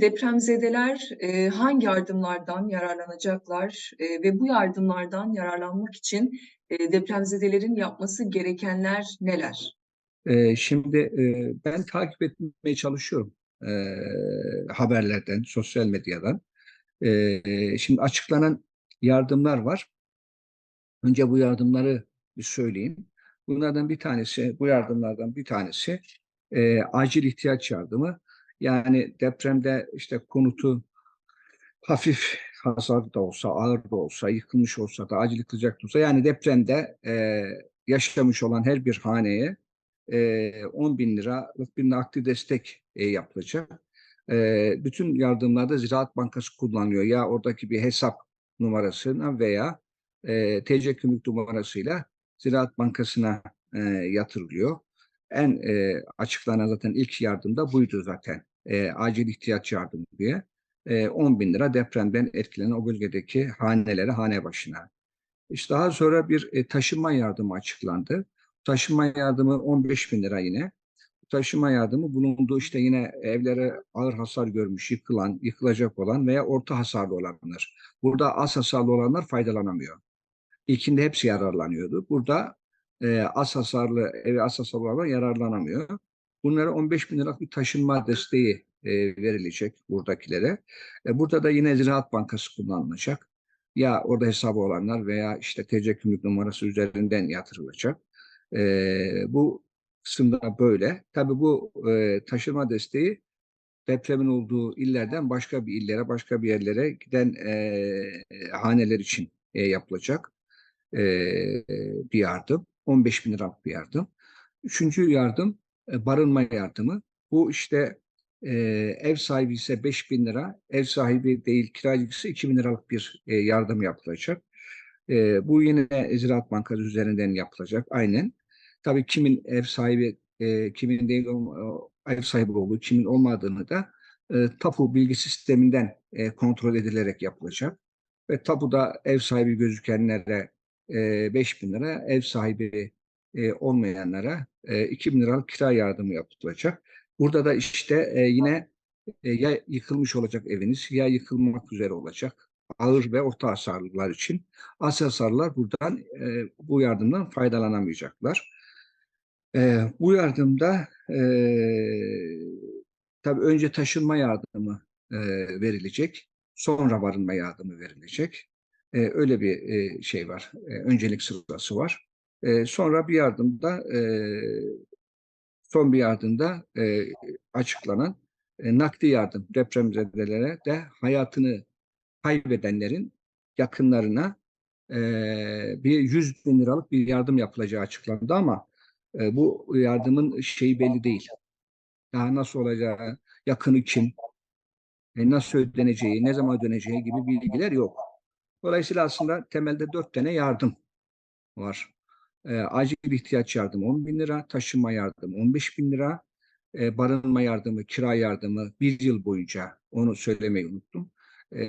Depremzedeler e, hangi yardımlardan yararlanacaklar e, ve bu yardımlardan yararlanmak için e, depremzedelerin yapması gerekenler neler? Ee, şimdi e, ben takip etmeye çalışıyorum e, haberlerden, sosyal medyadan. E, şimdi açıklanan yardımlar var. Önce bu yardımları bir söyleyeyim. Bunlardan bir tanesi, bu yardımlardan bir tanesi e, acil ihtiyaç yardımı. Yani depremde işte konutu hafif hasar da olsa, ağır da olsa, yıkılmış olsa da, acil yıkılacak da olsa yani depremde e, yaşamış olan her bir haneye e, 10 bin liralık bir nakdi destek e, yapılacak. E, bütün yardımlarda Ziraat Bankası kullanılıyor. Ya oradaki bir hesap numarasına veya e, TC kimlik numarasıyla Ziraat Bankası'na e, yatırılıyor. En e, açıklanan zaten ilk yardımda buydu zaten. E, acil ihtiyaç yardımı diye. E, 10 bin lira depremden etkilenen o bölgedeki hanelere, hane başına. İşte daha sonra bir e, taşınma yardımı açıklandı. Taşınma yardımı 15 bin lira yine. Taşıma yardımı bulunduğu işte yine evlere ağır hasar görmüş, yıkılan, yıkılacak olan veya orta hasarlı olanlar. Burada az hasarlı olanlar faydalanamıyor. İlkinde hepsi yararlanıyordu. Burada e, az hasarlı, evi az hasarlı olanlar yararlanamıyor. Bunlara 15 bin liralık bir taşınma desteği e, verilecek buradakilere. E, burada da yine Ziraat Bankası kullanılacak. Ya orada hesabı olanlar veya işte TC kimlik numarası üzerinden yatırılacak. E, bu kısımda böyle. Tabii bu e, taşıma desteği depremin olduğu illerden başka bir illere, başka bir yerlere giden e, haneler için e, yapılacak e, bir yardım. 15 bin liralık bir yardım. Üçüncü yardım barınma yardımı. Bu işte e, ev sahibi ise 5 bin lira, ev sahibi değil kiracı ise 2 bin liralık bir e, yardım yapılacak. E, bu yine Ziraat Bankası üzerinden yapılacak aynen. Tabii kimin ev sahibi, e, kimin değil ev sahibi olduğu, kimin olmadığını da e, tapu bilgi sisteminden e, kontrol edilerek yapılacak. Ve tapuda ev sahibi gözükenlere e, 5 bin lira, ev sahibi e, olmayanlara e, 2 bin liralık kira yardımı yapılacak. Burada da işte e, yine e, ya yıkılmış olacak eviniz ya yıkılmak üzere olacak. Ağır ve orta hasarlılar için. Az hasarlılar buradan e, bu yardımdan faydalanamayacaklar. E, bu yardımda e, tabii önce taşınma yardımı e, verilecek. Sonra barınma yardımı verilecek. E, öyle bir e, şey var. E, öncelik sırası var. E, sonra bir yardımda e, son bir yardımda e, açıklanan e, nakdi yardım depremzedelere de hayatını kaybedenlerin yakınlarına e, bir 100 bin liralık bir yardım yapılacağı açıklandı ama e, bu yardımın şeyi belli değil. Daha nasıl olacağı, yakını kim, e, nasıl ödeneceği, ne zaman ödeneceği gibi bilgiler yok. Dolayısıyla aslında temelde dört tane yardım var. E, acil ihtiyaç yardımı 10 bin lira, taşınma yardımı 15 bin lira, e, barınma yardımı, kira yardımı bir yıl boyunca onu söylemeyi unuttum. E,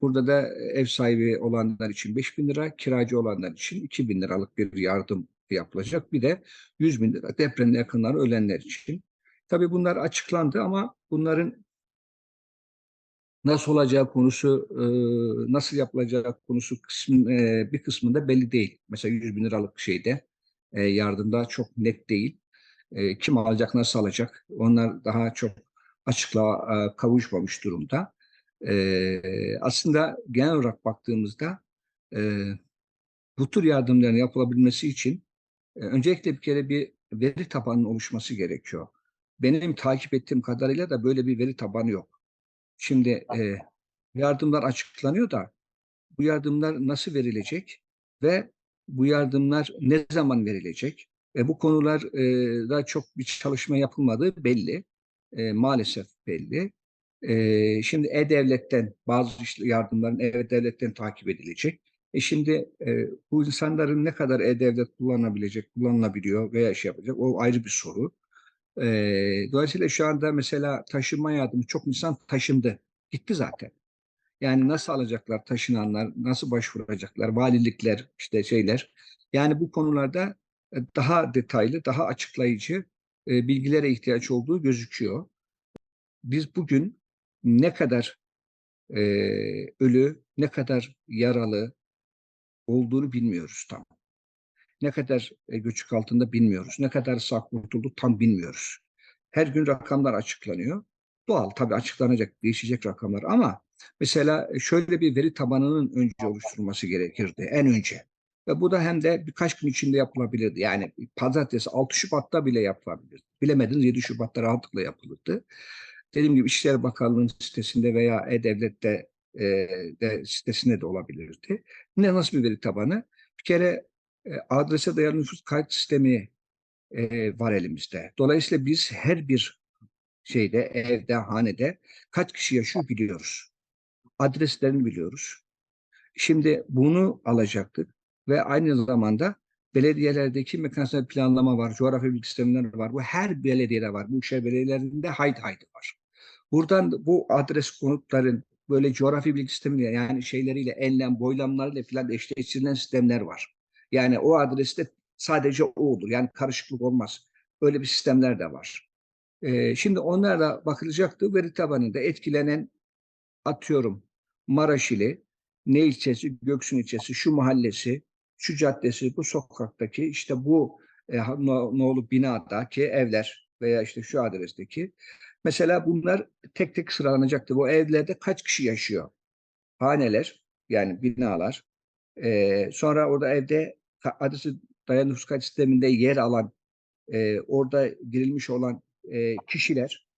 burada da ev sahibi olanlar için 5 bin lira, kiracı olanlar için 2 bin liralık bir yardım yapılacak. Bir de 100 bin lira depremde yakınları ölenler için. Tabii bunlar açıklandı ama bunların nasıl olacağı konusu, e, nasıl yapılacağı konusu kısmın, e, bir kısmında belli değil. Mesela 100 bin liralık şeyde e, yardımda çok net değil. E, kim alacak, nasıl alacak? Onlar daha çok açıklığa e, kavuşmamış durumda. E, aslında genel olarak baktığımızda e, bu tür yardımların yapılabilmesi için e, öncelikle bir kere bir veri tabanının oluşması gerekiyor. Benim takip ettiğim kadarıyla da böyle bir veri tabanı yok. Şimdi e, yardımlar açıklanıyor da bu yardımlar nasıl verilecek ve bu yardımlar ne zaman verilecek? E, bu konularda çok bir çalışma yapılmadığı belli. E, maalesef belli. E, şimdi E-Devlet'ten bazı yardımların E-Devlet'ten takip edilecek. E şimdi e, bu insanların ne kadar E-Devlet kullanabilecek, kullanılabiliyor veya şey yapacak o ayrı bir soru. E, dolayısıyla şu anda mesela taşınma yardımı çok insan taşındı. Gitti zaten. Yani nasıl alacaklar taşınanlar, nasıl başvuracaklar, valilikler, işte şeyler. Yani bu konularda daha detaylı, daha açıklayıcı e, bilgilere ihtiyaç olduğu gözüküyor. Biz bugün ne kadar e, ölü, ne kadar yaralı olduğunu bilmiyoruz tam. Ne kadar e, göçük altında bilmiyoruz. Ne kadar sağ kurtuldu tam bilmiyoruz. Her gün rakamlar açıklanıyor. Doğal tabii açıklanacak, değişecek rakamlar ama mesela şöyle bir veri tabanının önce oluşturulması gerekirdi en önce. Ve bu da hem de birkaç gün içinde yapılabilirdi. Yani pazartesi 6 Şubat'ta bile yapılabilirdi. Bilemediniz 7 Şubat'ta rahatlıkla yapılırdı. Dediğim gibi İçişleri Bakanlığı'nın sitesinde veya E-Devlet'te e, de sitesinde de olabilirdi. Ne nasıl bir veri tabanı? Bir kere adrese dayalı nüfus kayıt sistemi var elimizde. Dolayısıyla biz her bir şeyde, evde, hanede kaç kişi yaşıyor biliyoruz. Adreslerini biliyoruz. Şimdi bunu alacaktık ve aynı zamanda belediyelerdeki mekansal planlama var, coğrafya bilgi sistemleri var. Bu her belediyede var. Bu şehir belediyelerinde haydi haydi var. Buradan bu adres konutların böyle coğrafi bilgi sistemiyle yani şeyleriyle enlem, boylamlarıyla filan eşleştirilen sistemler var. Yani o adreste sadece o olur. Yani karışıklık olmaz. Öyle bir sistemler de var. Ee, şimdi onlarla bakılacaktı. Veri tabanında etkilenen atıyorum Maraş ili, ne ilçesi, Göksun ilçesi, şu mahallesi, şu caddesi, bu sokaktaki işte bu e, no, nolu binadaki evler veya işte şu adresteki mesela bunlar tek tek sıralanacaktı. Bu evlerde kaç kişi yaşıyor? Haneler yani binalar. Ee, sonra orada evde adresi dayalı kayıt sisteminde yer alan e, orada girilmiş olan e, kişiler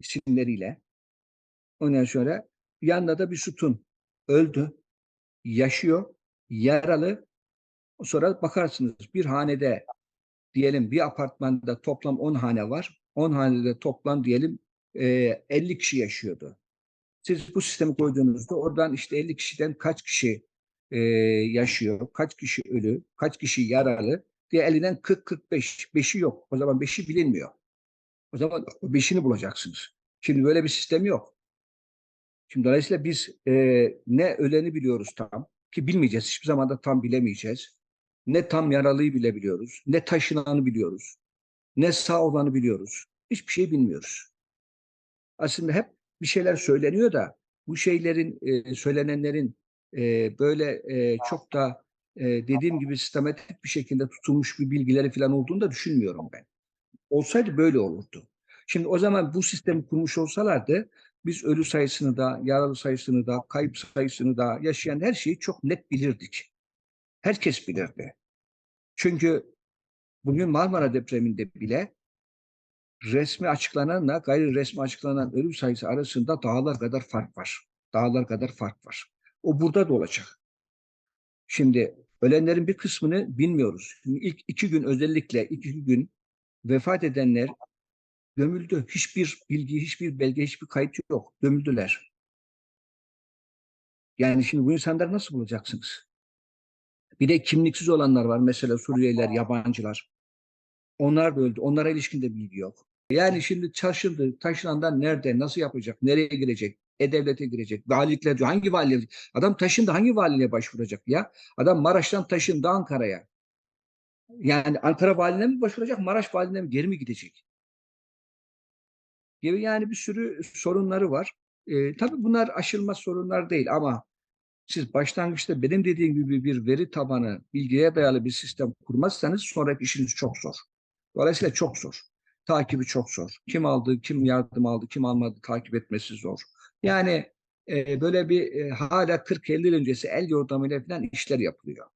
isimleriyle ondan sonra yanında da bir sütun öldü, yaşıyor, yaralı. Sonra bakarsınız bir hanede diyelim bir apartmanda toplam 10 hane var. 10 hanede toplam diyelim e, 50 kişi yaşıyordu. Siz bu sistemi koyduğunuzda oradan işte 50 kişiden kaç kişi e, yaşıyor, kaç kişi ölü, kaç kişi yaralı diye elinden 40-45, 5'i yok. O zaman 5'i bilinmiyor. O zaman 5'ini bulacaksınız. Şimdi böyle bir sistem yok. Şimdi dolayısıyla biz e, ne öleni biliyoruz tam ki bilmeyeceğiz. Hiçbir zaman da tam bilemeyeceğiz. Ne tam yaralıyı bilebiliyoruz. Ne taşınanı biliyoruz. Ne sağ olanı biliyoruz. Hiçbir şey bilmiyoruz. Aslında hep bir şeyler söyleniyor da bu şeylerin e, söylenenlerin böyle çok da dediğim gibi sistematik bir şekilde tutulmuş bir bilgileri falan olduğunu da düşünmüyorum ben. Olsaydı böyle olurdu. Şimdi o zaman bu sistemi kurmuş olsalardı biz ölü sayısını da, yaralı sayısını da, kayıp sayısını da, yaşayan her şeyi çok net bilirdik. Herkes bilirdi. Çünkü bugün Marmara depreminde bile resmi açıklananla gayri resmi açıklanan ölüm sayısı arasında dağlar kadar fark var. Dağlar kadar fark var. O burada da olacak. Şimdi ölenlerin bir kısmını bilmiyoruz. Şimdi ilk iki gün özellikle iki gün vefat edenler gömüldü. Hiçbir bilgi, hiçbir belge, hiçbir kayıt yok. Gömüldüler. Yani şimdi bu insanları nasıl bulacaksınız? Bir de kimliksiz olanlar var. Mesela Suriyeliler, yabancılar. Onlar da öldü. Onlara ilişkin de bilgi yok. Yani şimdi taşındı. Taşınandan nerede, nasıl yapacak, nereye girecek, e-devlete girecek, valilikler diyor. Hangi valilik? Adam taşındı hangi valiliğe başvuracak ya? Adam Maraş'tan taşındı Ankara'ya. Yani Ankara valiliğine mi başvuracak, Maraş valiliğine mi geri mi gidecek? Gibi yani bir sürü sorunları var. Ee, tabii bunlar aşılmaz sorunlar değil ama siz başlangıçta benim dediğim gibi bir veri tabanı, bilgiye dayalı bir sistem kurmazsanız sonraki işiniz çok zor. Dolayısıyla çok zor. Takibi çok zor. Kim aldı, kim yardım aldı, kim almadı takip etmesi zor. Yani e, böyle bir e, hala 40-50 yıl öncesi el yordamıyla falan işler yapılıyor.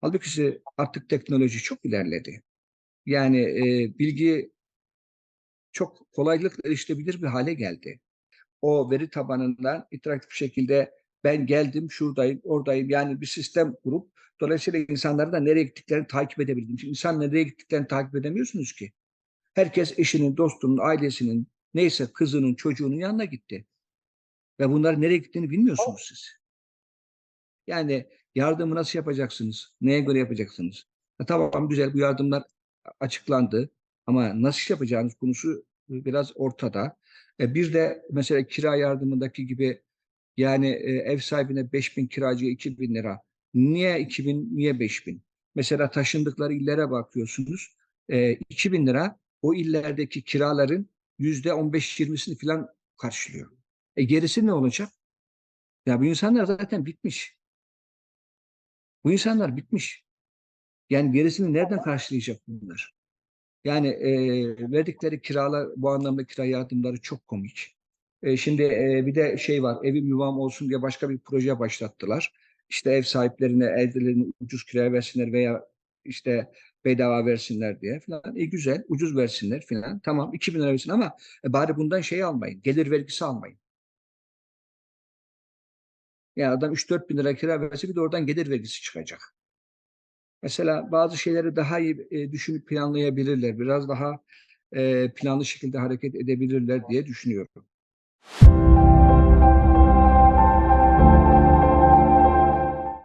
Halbuki artık teknoloji çok ilerledi. Yani e, bilgi çok kolaylıkla erişilebilir bir hale geldi. O veri tabanından interaktif şekilde ben geldim, şuradayım, oradayım. Yani bir sistem kurup dolayısıyla insanların da nereye gittiklerini takip edebildim. Çünkü insan nereye gittiklerini takip edemiyorsunuz ki. Herkes eşinin, dostunun, ailesinin, neyse kızının, çocuğunun yanına gitti. Ve bunlar nereye gittiğini bilmiyorsunuz siz. Yani yardımı nasıl yapacaksınız? Neye göre yapacaksınız? Ha, tamam güzel bu yardımlar açıklandı ama nasıl yapacağınız konusu biraz ortada. E, bir de mesela kira yardımındaki gibi yani e, ev sahibine 5 bin kiracıya 2 bin lira. Niye 2 bin, niye 5 bin? Mesela taşındıkları illere bakıyorsunuz. E, 2 bin lira o illerdeki kiraların yüzde 15-20'sini falan karşılıyor. E gerisi ne olacak? Ya bu insanlar zaten bitmiş. Bu insanlar bitmiş. Yani gerisini nereden karşılayacak bunlar? Yani e, verdikleri kiralar, bu anlamda kira yardımları çok komik. E, şimdi e, bir de şey var, evim yuvam olsun diye başka bir proje başlattılar. İşte ev sahiplerine evlerini ucuz kiraya versinler veya işte bedava versinler diye falan. E güzel, ucuz versinler falan. Tamam 2000 lira versin ama e, bari bundan şey almayın, gelir vergisi almayın. Yani adam 3-4 bin lira kira verse bir de oradan gelir vergisi çıkacak. Mesela bazı şeyleri daha iyi e, düşünüp planlayabilirler. Biraz daha e, planlı şekilde hareket edebilirler diye düşünüyorum.